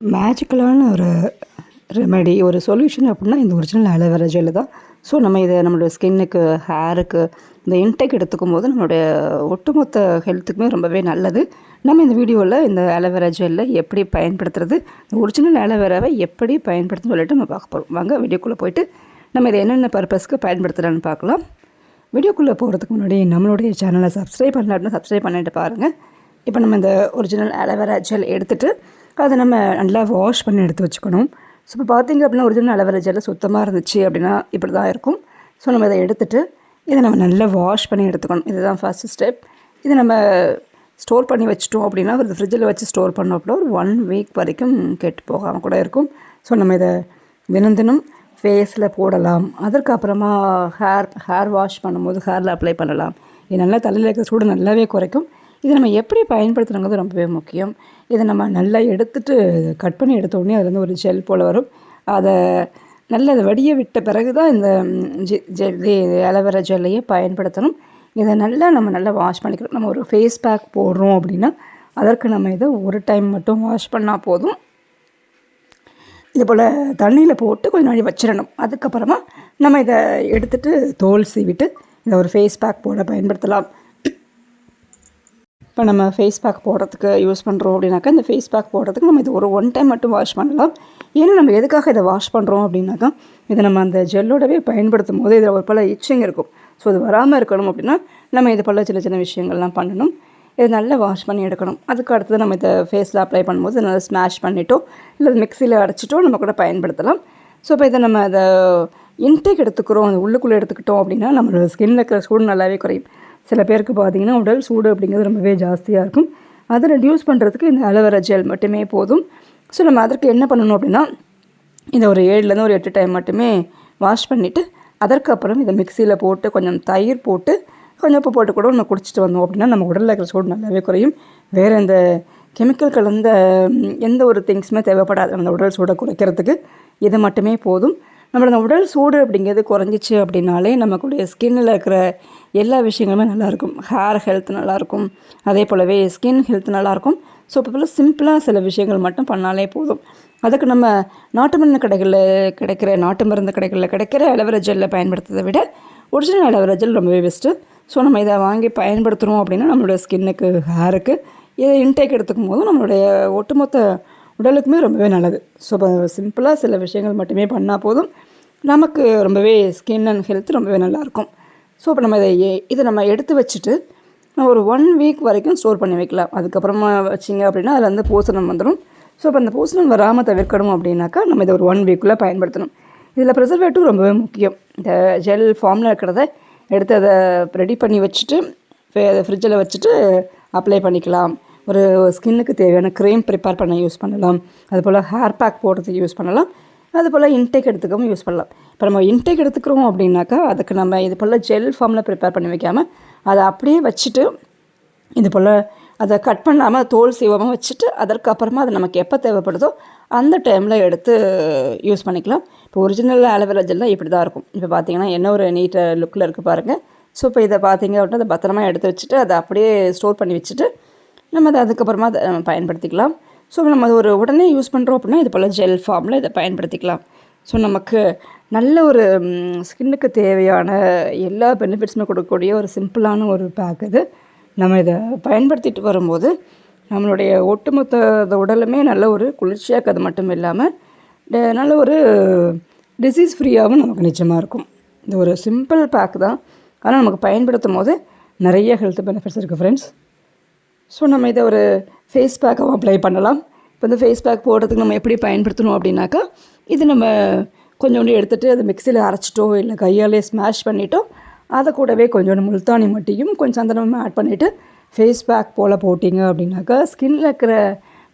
மேஜிக்கலான ஒரு ரெமெடி ஒரு சொல்யூஷன் அப்படின்னா இந்த ஒரிஜினல் ஆலோவேரா ஜெல்லு தான். ஸோ நம்ம இதை நம்மளுடைய ஸ்கின்னுக்கு ஹேருக்கு இந்த இன்டேக் எடுத்துக்கும் போது நம்மளுடைய ஒட்டுமொத்த ஹெல்த்துக்குமே ரொம்பவே நல்லது. நம்ம இந்த வீடியோவில் இந்த ஆலோவேரா ஜெல்லை எப்படி பயன்படுத்துறது இந்த ஒரிஜினல் ஆலோவேராவை எப்படி பயன்படுத்துன்னு சொல்லிட்டு நம்ம பார்க்க போகிறோம் வாங்க வீடியோக்குள்ளே போயிட்டு நம்ம இதை என்னென்ன பர்பஸ்க்கு பயன்படுத்துகிறான்னு பார்க்கலாம். வீடியோக்குள்ளே போகிறதுக்கு முன்னாடி நம்மளுடைய சேனலை சப்ஸ்கிரைப் பண்ணல அப்படின்னா சப்ஸ்கிரைப் பண்ணிட்டு பாருங்கள் இப்போ நம்ம இந்த ஒரிஜினல் ஆலோவேரா ஜெல் எடுத்துகிட்டு அதை நம்ம நல்லா வாஷ் பண்ணி எடுத்து வச்சுக்கணும். ஸோ இப்போ பார்த்திங்க அப்படின்னா ஒரிஜினல் ஆலோவேரா ஜெல் சுத்தமாக இருந்துச்சு அப்படின்னா இப்படி தான் இருக்கும். ஸோ நம்ம இதை எடுத்துகிட்டு இதை நம்ம நல்லா வாஷ் பண்ணி எடுத்துக்கணும். இதுதான் ஃபஸ்ட்டு ஸ்டெப் இதை நம்ம ஸ்டோர் பண்ணி வச்சிட்டோம் அப்படின்னா ஒரு ஃப்ரிட்ஜில் வச்சு ஸ்டோர் பண்ணோம் அப்படின்னா ஒரு ஒன் வீக் வரைக்கும் கெட்டு போகாமல் கூட இருக்கும். ஸோ நம்ம இதை தினம் தினம் ஃபேஸில் போடலாம். அதற்கப்புறமா ஹேர் ஹேர் வாஷ் பண்ணும்போது ஹேரில் அப்ளை பண்ணலாம். இது நல்லா தலையில் இருக்கிற சூடு நல்லாவே குறைக்கும். இதை நம்ம எப்படி பயன்படுத்துகிறோங்கிறது ரொம்பவே முக்கியம். இதை நம்ம நல்லா எடுத்துட்டு கட் பண்ணி எடுத்த உடனே அதுலேருந்து ஒரு ஜெல் போல் வரும். அதை நல்ல அதை வடிய விட்ட பிறகு தான் இந்த ஜெ ஜெல்லி அலோவேரா ஜெல்லையே பயன்படுத்தணும். இதை நல்லா நம்ம நல்லா வாஷ் பண்ணிக்கிறோம் நம்ம ஒரு ஃபேஸ் பேக் போடுறோம் அப்படின்னா அதற்கு நம்ம இதை ஒரு டைம் மட்டும் வாஷ் பண்ணால் போதும். இது போல் தண்ணியில் போட்டு கொஞ்சம் நாள் வச்சிடணும். அதுக்கப்புறமா நம்ம இதை எடுத்துகிட்டு தோல் சீவிட்டு இதை ஒரு ஃபேஸ் பேக் போட பயன்படுத்தலாம். இப்போ நம்ம ஃபேஸ் பேக் போடுறதுக்கு யூஸ் பண்ணுறோம் அப்படின்னாக்கா இந்த ஃபேஸ் பேக் போடுறதுக்கு நம்ம இது ஒரு ஒன் டைம் மட்டும் வாஷ் பண்ணலாம். ஏன்னா நம்ம எதுக்காக இதை வாஷ் பண்ணுறோம் அப்படின்னாக்கா இதை நம்ம அந்த ஜெல்லோடவே பயன்படுத்தும் போது இதில் ஒரு பல இச்சிங் இருக்கும். ஸோ இது வராமல் இருக்கணும் அப்படின்னா நம்ம இது போல் சின்ன சின்ன விஷயங்கள்லாம் பண்ணணும். இதை நல்லா வாஷ் பண்ணி எடுக்கணும். அதுக்கு அடுத்தது நம்ம இதை ஃபேஸில் அப்ளை பண்ணும்போது நல்லா ஸ்மாஷ் பண்ணிட்டோ இல்லை மிக்சியில் அரைச்சிட்டோ நம்ம கூட பயன்படுத்தலாம். ஸோ இப்போ இதை நம்ம அதை இன்டேக் எடுத்துக்கிறோம் அந்த உள்ளுக்குள்ளே எடுத்துக்கிட்டோம் அப்படின்னா நம்மளோட ஸ்கின்னில் இருக்கிற சூடு நல்லாவே குறையும். சில பேருக்கு பார்த்திங்கன்னா உடல் சூடு அப்படிங்கிறது ரொம்பவே ஜாஸ்தியாக இருக்கும். அதை ரெடியூஸ் பண்ணுறதுக்கு இந்த அலோவேரா ஜெல் மட்டுமே போதும். ஸோ நம்ம அதற்கு என்ன பண்ணணும் அப்படின்னா இதை ஒரு ஏழுலேருந்து ஒரு எட்டு டைம் மட்டுமே வாஷ் பண்ணிவிட்டு அதற்கப்புறம் இதை மிக்சியில் போட்டு கொஞ்சம் தயிர் போட்டு கொஞ்சம் உப்பு போட்டு கூட நம்ம குடிச்சிட்டு வந்தோம் அப்படின்னா நம்ம உடலில் இருக்கிற சூடு நல்லாவே குறையும். வேறு இந்த கெமிக்கல் கலந்த எந்த ஒரு திங்ஸுமே தேவைப்படாது. அந்த உடல் சூடை குறைக்கிறதுக்கு இது மட்டுமே போதும். நம்மளோட உடல் சூடு அப்படிங்கிறது குறைஞ்சிச்சு அப்படின்னாலே நமக்குடைய ஸ்கின்னில் இருக்கிற எல்லா விஷயங்களுமே நல்லாயிருக்கும். ஹேர் ஹெல்த் நல்லாயிருக்கும். அதே போலவே ஸ்கின் ஹெல்த் நல்லாயிருக்கும். ஸோ இப்போ போல் சிம்பிளாக சில விஷயங்கள் மட்டும் பண்ணாலே போதும். அதுக்கு நம்ம நாட்டு மருந்து கடைகளில் கிடைக்கிற நாட்டு மருந்து கடைகளில் கிடைக்கிற அலோவேரா ஜெல்லை பயன்படுத்துறதை விட ஒரிஜினல் அலோவேரா ஜெல் ரொம்பவே பெஸ்ட்டு ஸோ நம்ம இதை வாங்கி பயன்படுத்துகிறோம் அப்படின்னா நம்மளுடைய ஸ்கின்னுக்கு ஹேருக்கு இதை இன்டேக் எடுத்துக்கும் போதும் நம்மளுடைய ஒட்டுமொத்த உடலுக்குமே ரொம்பவே நல்லது. ஸோ இப்போ சிம்பிளாக சில விஷயங்கள் மட்டுமே பண்ணால் போதும். நமக்கு ரொம்பவே ஸ்கின் அண்ட் ஹெல்த் ரொம்பவே நல்லாயிருக்கும். ஸோ இப்போ நம்ம இதை இதை நம்ம எடுத்து வச்சுட்டு ஒரு ஒன் வீக் வரைக்கும் ஸ்டோர் பண்ணி வைக்கலாம். அதுக்கப்புறமா வச்சிங்க அப்படின்னா அதில் வந்து பூசணம் வந்துடும் ஸோ இப்போ அந்த பூசணம் வராமல் தவிர்க்கணும் அப்படின்னாக்கா நம்ம இதை ஒரு ஒன் வீக்குள்ளே பயன்படுத்தணும். இதில் ப்ரிசர்வேட்டிவ் ரொம்பவே முக்கியம். இந்த ஜெல் ஃபார்மில் இருக்கிறத எடுத்து அதை ரெடி பண்ணி வச்சுட்டு ஃப்ரிட்ஜில் வச்சுட்டு அப்ளை பண்ணிக்கலாம். ஒரு ஸ்கின்னுக்கு தேவையான க்ரீம் ப்ரிப்பேர் பண்ண யூஸ் பண்ணலாம். அதுபோல் ஹேர் பேக் போடுறதுக்கு யூஸ் பண்ணலாம். அது போல் இன்டேக் எடுத்துக்கவும் யூஸ் பண்ணலாம். இப்போ நம்ம இன்டேக் எடுத்துக்கிறோம் அப்படின்னாக்கா அதுக்கு நம்ம இது போல் ஜெல் ஃபார்மில் ப்ரிப்பேர் பண்ணி வைக்காமல் அதை அப்படியே வச்சுட்டு இது போல் அதை கட் பண்ணாமல் தோல் சீவமாக வச்சுட்டு அதற்கப்புறமா அது நமக்கு எப்போ தேவைப்படுதோ அந்த டைமில் எடுத்து யூஸ் பண்ணிக்கலாம். இப்போ ஒரிஜினல் ஆலோவேரா ஜெல்லாம் இப்படி தான் இருக்கும். இப்போ பார்த்தீங்கன்னா என்ன ஒரு நீட்டாக லுக்கில் இருக்குது பாருங்கள் ஸோ இப்போ இதை பார்த்தீங்க அப்படின்னா அதை பத்திரமா எடுத்து வச்சுட்டு அதை அப்படியே ஸ்டோர் பண்ணி வச்சுட்டு நம்ம அதை அதுக்கப்புறமா அதை பயன்படுத்திக்கலாம். ஸோ நம்ம ஒரு உடனே யூஸ் பண்ணுறோம் அப்படின்னா இது போல் ஜெல் ஃபார்மில் இதை பயன்படுத்திக்கலாம். ஸோ நமக்கு நல்ல ஒரு ஸ்கின்னுக்கு தேவையான எல்லா பெனிஃபிட்ஸுமே கொடுக்கக்கூடிய ஒரு சிம்பிளான ஒரு பேக் இது. நம்ம இதை பயன்படுத்திட்டு வரும்போது நம்மளுடைய ஒட்டுமொத்த உடலுமே நல்ல ஒரு குளிர்ச்சியாக அது மட்டும் இல்லாமல் நல்ல ஒரு டிசீஸ் ஃப்ரீயாகவும் நமக்கு நிச்சயமாக இருக்கும். இந்த ஒரு சிம்பிள் பேக் தான். ஆனால் நமக்கு பயன்படுத்தும் போது நிறைய ஹெல்த் பெனிஃபிட்ஸ் இருக்குது ஃப்ரெண்ட்ஸ் ஸோ நம்ம இதை ஒரு ஃபேஸ் பேக்காகவும் அப்ளை பண்ணலாம். இப்போ இந்த ஃபேஸ் பேக் போடுறதுக்கு நம்ம எப்படி பயன்படுத்தணும் அப்படின்னாக்கா இது நம்ம கொஞ்சோண்டு எடுத்துகிட்டு அதை மிக்சியில் அரைச்சிட்டோ இல்லை கையாலே ஸ்மாஷ் பண்ணிட்டோ அதை கூடவே கொஞ்சோண்டு முல்தானி மட்டியும் கொஞ்சம் சந்தனமும் ஆட் பண்ணிவிட்டு ஃபேஸ் பேக் போல் போட்டிங்க அப்படின்னாக்கா ஸ்கின்னில் இருக்கிற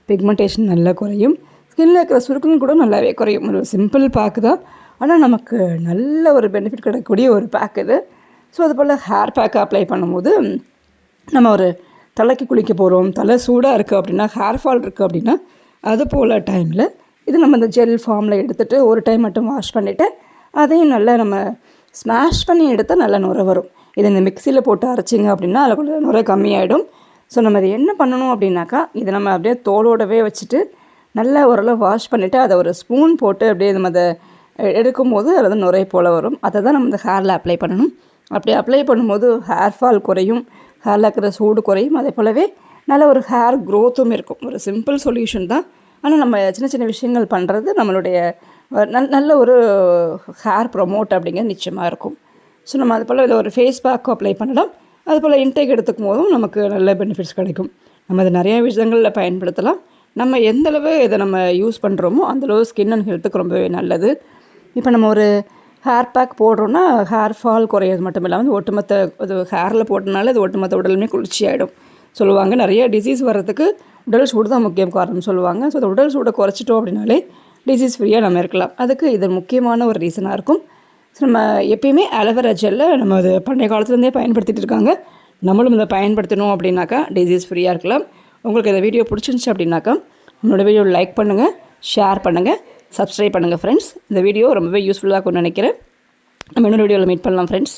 பிக்மெண்டேஷன் நல்லா குறையும். ஸ்கின்னில் இருக்கிற சுருக்கம் கூட நல்லாவே குறையும். ஒரு சிம்பிள் பேக்கு தான். ஆனால் நமக்கு நல்ல ஒரு பெனிஃபிட் கிடைக்கக்கூடிய ஒரு பேக் இது. ஸோ அது போல் ஹேர் பேக் அப்ளை பண்ணும்போது நம்ம ஒரு தலைக்கு குளிக்க போகிறோம் தலை சூடாக இருக்குது அப்படின்னா ஹேர் ஃபால் இருக்குது அப்படின்னா அது போல் டைமில் இது நம்ம இந்த ஜெல் ஃபார்மில் எடுத்துகிட்டு ஒரு டைம் மட்டும் வாஷ் பண்ணிவிட்டு அதையும் நல்லா நம்ம ஸ்மாஷ் பண்ணி எடுத்தால் நல்லா நுரை வரும். இது இந்த மிக்சியில் போட்டு அரைச்சிங்க அப்படின்னா அதில் நுரை கம்மியாயிடும். ஸோ நம்ம இதை என்ன பண்ணணும் அப்படின்னாக்கா இதை நம்ம அப்படியே தோலோடவே வச்சுட்டு நல்லா ஓரளவு வாஷ் பண்ணிவிட்டு அதை ஒரு ஸ்பூன் போட்டு அப்படியே நம்ம அதை எடுக்கும்போது அது வந்து நுரை போல் வரும். அதை தான் நம்ம இந்த ஹேரில் அப்ளை பண்ணணும். அப்படி அப்ளை பண்ணும்போது ஹேர் ஃபால் குறையும். ஹேரில் இருக்கிற சூடு குறையும். அதே போலவே நல்ல ஒரு ஹேர் க்ரோத்தும் இருக்கும். ஒரு சிம்பிள் சொல்யூஷன் தான். ஆனால் நம்ம சின்ன சின்ன விஷயங்கள் பண்ணுறது நம்மளுடைய நல் நல்ல ஒரு ஹேர் ப்ரொமோட் அப்படிங்கிறது நிச்சயமாக இருக்கும். ஸோ நம்ம அது போல் இதை ஒரு ஃபேஸ் பேக் அப்ளை பண்ணலாம். அது போல் இன்டேக் எடுத்துக்கும் போதும் நமக்கு நல்ல பெனிஃபிட்ஸ் கிடைக்கும். நம்ம அதை நிறைய விஷயங்களில் பயன்படுத்தலாம். நம்ம எந்தளவு இதை நம்ம யூஸ் பண்ணுறோமோ அந்தளவு ஸ்கின் அண்ட் ஹெல்த்துக்கு ரொம்பவே நல்லது. இப்போ நம்ம ஒரு ஹேர் பேக் போடுறோன்னா ஹேர் ஃபால் குறையிறது மட்டும் இல்லாமல் ஒட்டுமொத்த அது ஹேரில் போட்டனால அது ஒட்டுமொத்த உடலுமே குளிர்ச்சியாயிடும். சொல்லுவாங்க நிறைய டிசீஸ் வர்றதுக்கு உடல் சூடு தான் முக்கியம் காரணம் சொல்லுவாங்க. ஸோ அந்த உடல் சூடை குறைச்சிட்டோம் அப்படின்னாலே டிசீஸ் ஃப்ரீயாக நம்ம இருக்கலாம். அதுக்கு இது முக்கியமான ஒரு ரீசனாக இருக்கும். ஸோ நம்ம எப்பயுமே அலோவேரா ஜெல்லை நம்ம அது பண்டைய காலத்துலேருந்தே பயன்படுத்திட்டு இருக்காங்க. நம்மளும் இதை பயன்படுத்தணும் அப்படின்னாக்கா டிசீஸ் ஃப்ரீயாக இருக்கலாம். உங்களுக்கு இந்த வீடியோ பிடிச்சிருந்துச்சி அப்படின்னாக்கா நம்மளோட வீடியோ லைக் பண்ணுங்கள் ஷேர் பண்ணுங்கள் சப்ஸ்கிரைப் பண்ணுங்கள் ஃப்ரெண்ட்ஸ் இந்த வீடியோ ரொம்பவே யூஸ்ஃபுல்லாக இருக்கும்னு நினைக்கிறேன். நம்ம இன்னொரு வீடியோவில் மீட் பண்ணலாம் ஃப்ரெண்ட்ஸ்